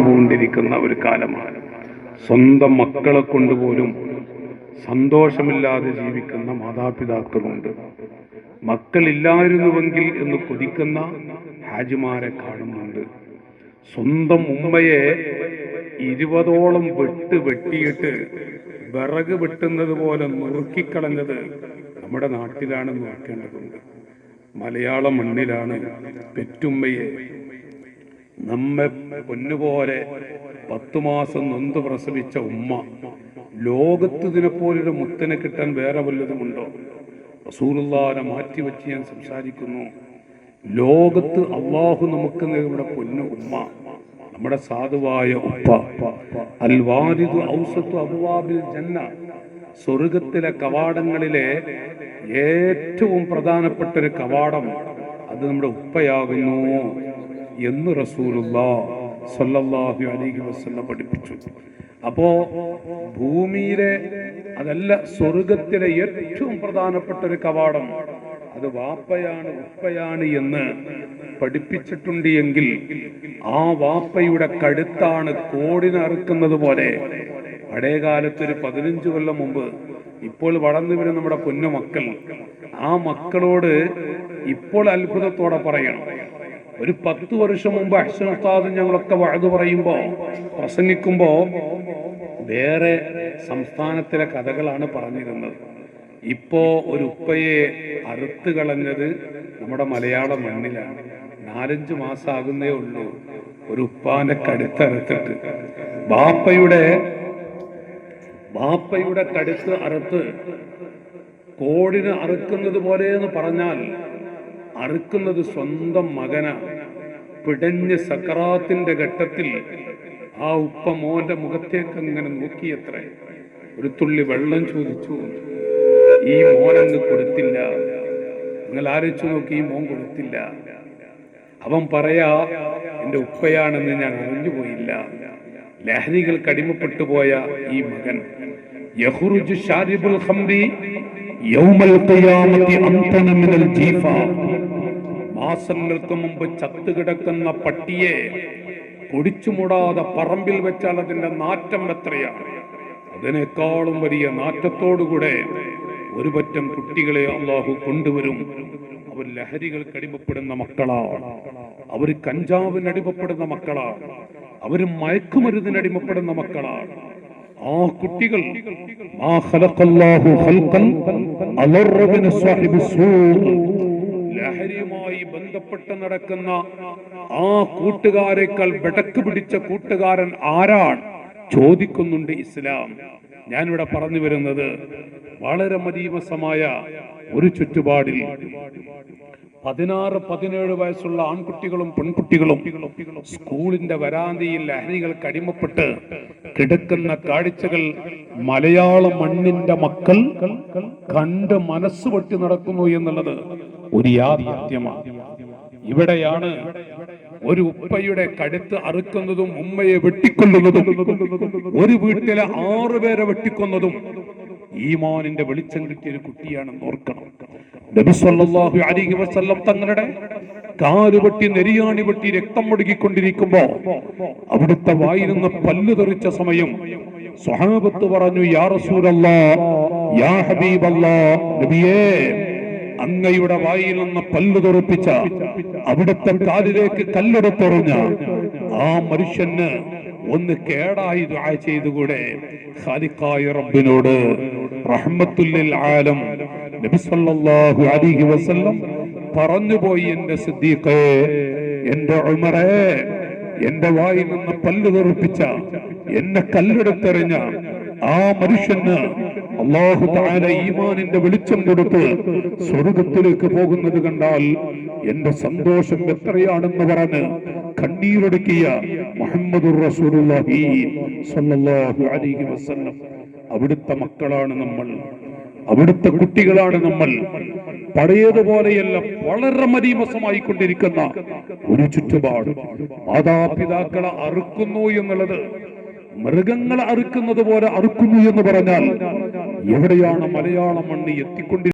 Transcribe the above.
പോകൊണ്ടിരിക്കുന്ന ഒരു കാലമാണ്. സ്വന്തം മക്കളെ കൊണ്ടുപോലും സന്തോഷമില്ലാതെ ജീവിക്കുന്ന മാതാപിതാക്കളുണ്ട്. മക്കളില്ലായിരുന്നുവെങ്കിൽ എന്ന് കൊതിക്കുന്ന ഹാജിമാരെ കാണുന്നുണ്ട്. സ്വന്തം ഉമ്മയെ ഇരുപതോളം വെട്ട് വെട്ടിയിട്ട് വിറക് വെട്ടുന്നത് പോലെ നുറുക്കിക്കളഞ്ഞത് നമ്മുടെ നാട്ടിലാണ് നോക്കേണ്ടതുണ്ട് മലയാള മണ്ണിലാണ് പെറ്റുമ്മയെ നമ്മെ പൊന്നുപോലെ പത്തു മാസം നൊന്ത് പ്രസവിച്ച ഉമ്മ ലോകത്ത് ഇതിനെപ്പോലൊരു മുത്തനെ കിട്ടാൻ വേറെ വല്ലതുമുണ്ടോ? റസൂലുള്ളാനെ മാറ്റിവെച്ച് ഞാൻ സംസാരിക്കുന്നു. ലോകത്ത് അള്ളാഹു നമുക്ക് നമ്മുടെ പൊന്നു ഉമ്മ നമ്മുടെ സാധുവായ ഉപ്പ അൽവാരിദു ഔസത്തു അബുവാബിൽ ജന്ന സ്വർഗത്തിലെ കവാടങ്ങളിലെ ഏറ്റവും പ്രധാനപ്പെട്ട ഒരു കവാടം അത് നമ്മുടെ ഉപ്പയാകുന്നു. എന്ന് അലൈഹി വസല്ലം പഠിപ്പിച്ചു. അപ്പോ ഭൂമിയിലെ അതല്ല സ്വർഗത്തിലെ ഏറ്റവും പ്രധാനപ്പെട്ട ഒരു കവാടം അത് വാപ്പയാണ് ഉപ്പയാണ് എന്ന് പഠിപ്പിച്ചിട്ടുണ്ട് എങ്കിൽ ആ വാപ്പയുടെ കഴുത്താണ് കോടിനറുക്കുന്നത് പോലെ. പഴയ കാലത്ത് ഒരു പതിനഞ്ച് കൊല്ലം മുമ്പ് ഇപ്പോൾ വളർന്നു വരുന്ന നമ്മുടെ പൊന്നു മക്കൾ ആ മക്കളോട് ഇപ്പോൾ അത്ഭുതത്തോടെ പറയണം. ഒരു പത്ത് വർഷം മുമ്പ് അക്ഷരത്താദ് ഞങ്ങളൊക്കെ വഴുതു പറയുമ്പോ പ്രസംഗിക്കുമ്പോ വേറെ സംസ്ഥാനത്തിലെ കഥകളാണ് പറഞ്ഞിരുന്നത്. ഇപ്പോ ഒരു ഉപ്പയെ അറുത്ത് കളഞ്ഞത് നമ്മുടെ മലയാള മണ്ണിലാണ്. നാലഞ്ച് മാസമാകുന്നേ ഉള്ളൂ ഒരു ഉപ്പാനെ കടുത്തറുത്തിട്ട്. ബാപ്പയുടെ ബാപ്പയുടെ കടുത്ത് അറുത്ത് കോടിന് അറുക്കുന്നത് പോലെ എന്ന് പറഞ്ഞാൽ അറുക്കുന്നത് സ്വന്തം മകന. പിടഞ്ഞ് സക്രാത്തിന്റെ ഘട്ടത്തിൽ ആ ഉപ്പ മോന്റെ മുഖത്തേക്ക് അങ്ങനെ നോക്കിയത്ര. ഒരു തുള്ളി വെള്ളം ചോദിച്ചു. ഈ മോനങ്ങ് കൊടുത്തില്ല. നിങ്ങൾ ആലോചിച്ചു നോക്കി ഈ മോൻ കൊടുത്തില്ല. അവൻ പറയാ എന്റെ ഉപ്പയാണെന്ന് ഞാൻ അറിഞ്ഞു പോയില്ല. ലഹരികൾ കടിമപ്പെട്ടു പോയ ഈ മകൻ. യഹുറുജു ഷാരിബുൽ യൗമൽ ഖിയാമത്തി ജീഫ. മാസങ്ങൾക്ക് മുമ്പ് ചത്തുകിടക്കുന്ന പട്ടിയെ കുടിച്ചുമുടാതെ പറമ്പിൽ വെച്ചാൽ അതിന്റെ നാറ്റം എത്രയാണ്? അതിനേക്കാളും വലിയ നാറ്റത്തോടുകൂടെ ഒരു പറ്റം കുട്ടികളെ അള്ളാഹു കൊണ്ടുവരും. അവർ ലഹരികൾക്ക് അടിമപ്പെടുന്ന മക്കളാണ്. അവർ കഞ്ചാവിന് അടിമപ്പെടുന്ന മക്കളാണ്. അവർ മയക്കുമരുന്നിന് അടിമപ്പെടുന്ന മക്കളാണ്. ആ കുട്ടികൾ ആ ഖലഖല്ലാഹു ഖൽഖൻ അലറ ബിൻ സാഹിബി സൂഅ് ലഹരിയുമായി ബന്ധപ്പെട്ട് നടക്കുന്ന ആ കൂട്ടുകാരെക്കാൾ വിടക്ക് പിടിച്ച കൂട്ടുകാരൻ ആരാണ്? ചോദിക്കുന്നുണ്ട് ഇസ്ലാം. ഞാനിവിടെ പറഞ്ഞു വരുന്നത് വളരെ മതീമസമായ ഒരു ചുറ്റുപാടിൽ. പതിനാറ് പതിനേഴ് വയസ്സുള്ള ആൺകുട്ടികളും പെൺകുട്ടികളും സ്കൂളിന്റെ വരാന്തയിൽ ലഹരികൾക്ക് അടിമപ്പെട്ട് കിടക്കുന്ന കാഴ്ചകൾ മലയാള മണ്ണിന്റെ മക്കൾ കണ്ട് മനസ്സ് പൊട്ടി നടക്കുന്നു എന്നുള്ളത് ഒരു യാഥാർത്ഥ്യമാണ് ഇവിടെയാണ് ഒരു ഉപ്പയുടെ കഴുത്ത് അറുക്കുന്നതും ഉമ്മയെ വെട്ടിക്കൊല്ലുന്നതും ഒരു വീട്ടിലെ ആറു പേരെ വെട്ടിക്കൊന്നതും ഈമാനിന്റെ വെളിച്ചം കിട്ടിയ ഒരു കുട്ടിയാണെന്ന് ഓർക്കണം. നബി സല്ലല്ലാഹു അലൈഹി വസല്ലം തങ്ങളുടെ കാൽ വെട്ടി നെരിയാണി വെട്ടി രക്തം മുടുകിക്കൊണ്ടിരിക്കുമ്പോ അവിടുത്തെ വായിരുന്ന പല്ല് തെറിച്ച സമയം സ്വഹാബത്ത് പറഞ്ഞു യാ റസൂലല്ലാ യാ ഹബീബല്ലാ നബിയേ അങ്ങയുടെ വായിൽ നിന്ന് പല്ല് തുറപ്പിച്ച അവിടുത്തെ കാലിലേക്ക് കല്ലെടുത്തെറിഞ്ഞ ആ മനുഷ്യന് ഒന്ന് കേടായി ദുആ ചെയ്തുകൂടെ? ഖാലിഖായ റബ്ബിനോട് റഹ്മത്തുല്ലിൽ ആലം. നബി സല്ലല്ലാഹു അലൈഹി വസല്ലം പറഞ്ഞുപോയി എന്റെ സിദ്ദീഖേ എന്റെ ഉമറേ എന്റെ വായിൽ നിന്ന് പല്ല് തെറിപ്പിച്ച എന്നെ കല്ലെടുത്തെറിഞ്ഞ ആ മനുഷ്യന് അള്ളാഹു താര ഈമാനിന്റെ വെളിച്ചം കൊടുത്ത് സ്വർഗത്തിലേക്ക് പോകുന്നത് കണ്ടാൽ എന്റെ സന്തോഷം എത്രയാണെന്ന് പറഞ്ഞ് കണ്ണീരൊടുക്കിയ മുഹമ്മദ് അവിടുത്തെ മക്കളാണ് നമ്മൾ. അവിടുത്തെ കുട്ടികളാണ് നമ്മൾ. പഴയതുപോലെയല്ല വളരെ മരീമസമായി കൊണ്ടിരിക്കുന്ന ഒരു ചുറ്റുപാട്. മാതാപിതാക്കളെ അറുക്കുന്നു എന്നുള്ളത് മൃഗങ്ങളെ അറുക്കുന്നത് പോലെ അറുക്കുന്നു എന്ന് പറഞ്ഞാൽ எகடையான மலையாள மண்ணை எத்திக்கொண்டு